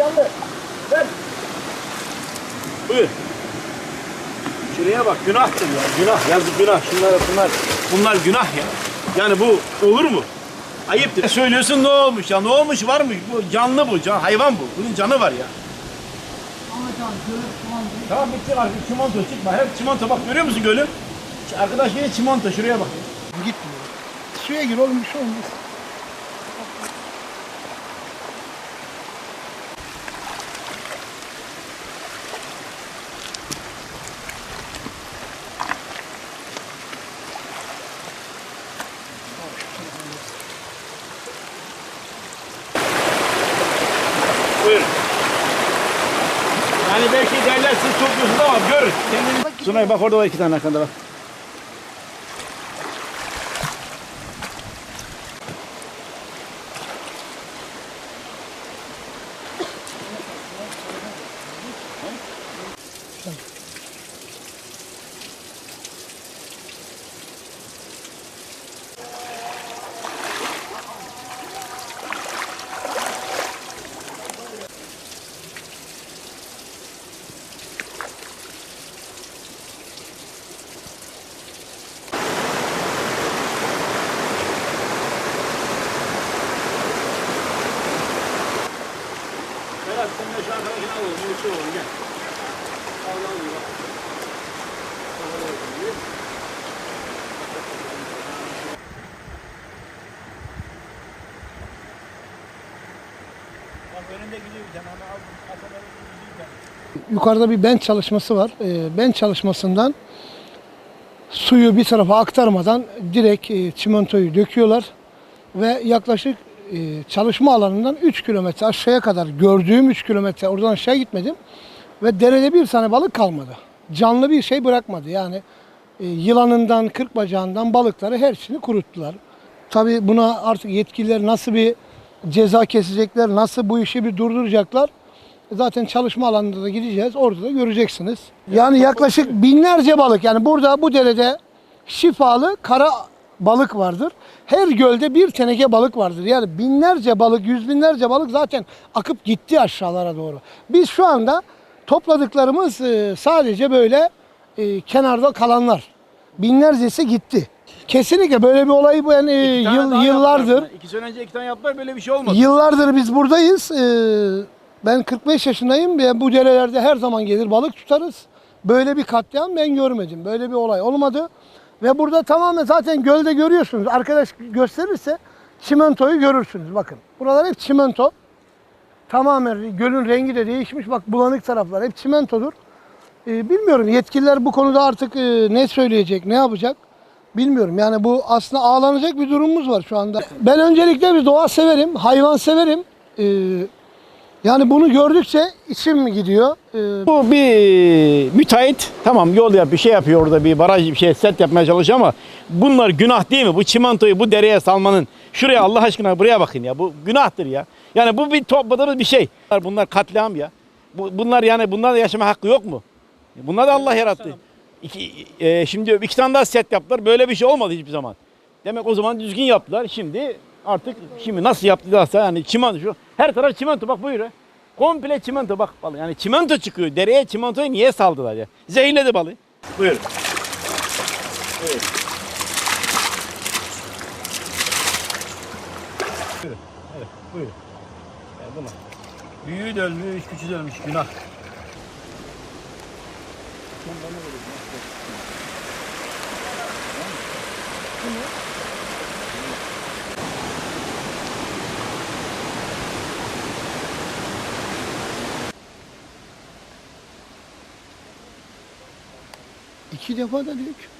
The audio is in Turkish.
Delikanlı. Ver. Buyur. Şuraya bak günahtır ya. Günah yazık günah. Şunlar bunlar. Bunlar günah ya. Yani bu olur mu? Ayıptır. Söylüyorsun ne olmuş ya? Ne olmuş var mı? Bu canlı bu. Can, hayvan bu. Bunun canı var ya. Tamam bitti artık çimento çıkma. Hep çimento bak görüyor musun gölü? Arkadaş yine çimento şuraya bak. Gitmiyor. Suya gir oğlum bir şey olmaz. Yani belki derler siz topluyorsunuz ama görün. Kendini... Sunay bak orada var iki tane arkanda bak. Sen de şu al oğlum. Yoksa oğlum gel. Al iyi bak. Yukarıda bir bench çalışması var. Ee, bench çalışmasından suyu bir tarafa aktarmadan direkt e, çimentoyu döküyorlar ve yaklaşık e, çalışma alanından 3 kilometre aşağıya kadar gördüğüm 3 kilometre oradan aşağı gitmedim ve derede bir tane balık kalmadı. Canlı bir şey bırakmadı. Yani e, yılanından, kırk bacağından balıkları hepsini kuruttular. Tabii buna artık yetkililer nasıl bir ceza kesecekler, nasıl bu işi bir durduracaklar Zaten çalışma alanında da gideceğiz. Orada da göreceksiniz. Yani yaklaşık binlerce balık. Yani burada bu derede şifalı kara balık vardır. Her gölde bir teneke balık vardır. Yani binlerce balık, yüz binlerce balık zaten akıp gitti aşağılara doğru. Biz şu anda topladıklarımız e, sadece böyle e, kenarda kalanlar. Binlercesi gitti. Kesinlikle böyle bir olay bu yani e, yıl- yıllardır. yaptılar. İki sene önce iki tane yaptılar böyle bir şey olmadı. Yıllardır biz buradayız. Ee, ben 45 yaşındayım bu derelerde her zaman gelir balık tutarız. Böyle bir katliam ben görmedim. Böyle bir olay olmadı. Ve burada tamamen zaten gölde görüyorsunuz. Arkadaş gösterirse çimentoyu görürsünüz. Bakın buralar hep çimento. Tamamen gölün rengi de değişmiş. Bak bulanık taraflar hep çimentodur. Ee, bilmiyorum yetkililer bu konuda artık e, ne söyleyecek, ne yapacak bilmiyorum. Yani bu aslında ağlanacak bir durumumuz var şu anda. Ben öncelikle bir doğa severim, hayvan severim. Ee, yani bunu gördükçe içim gidiyor. Ee, Bu bir müteahhit tamam yol yap bir şey yapıyor orada bir baraj bir şey set yapmaya çalışıyor ama bunlar günah değil mi? Bu çimentoyu bu dereye salmanın şuraya Allah aşkına buraya bakın ya bu günahtır ya. Yani bu bir topladığımız bir şey. Bunlar katliam ya. Bu, bunlar yani bunlar da yaşama hakkı yok mu? Bunlar da Allah yarattı. İki, e, şimdi iki tane daha set yaptılar. Böyle bir şey olmadı hiçbir zaman. Demek o zaman düzgün yaptılar. Şimdi artık şimdi nasıl yaptılarsa yani çimento şu her taraf çimento bak buyur. ha. Komple çimento bak balı. Yani çimento çıkıyor. Dereye çimentoyu niye saldılar ya? Zehirledi balığı. Buyur. Buyurun. Yani buna. Büyüğü de ölmüş, küçüğü de ölmüş. Günah. İki defa da dök.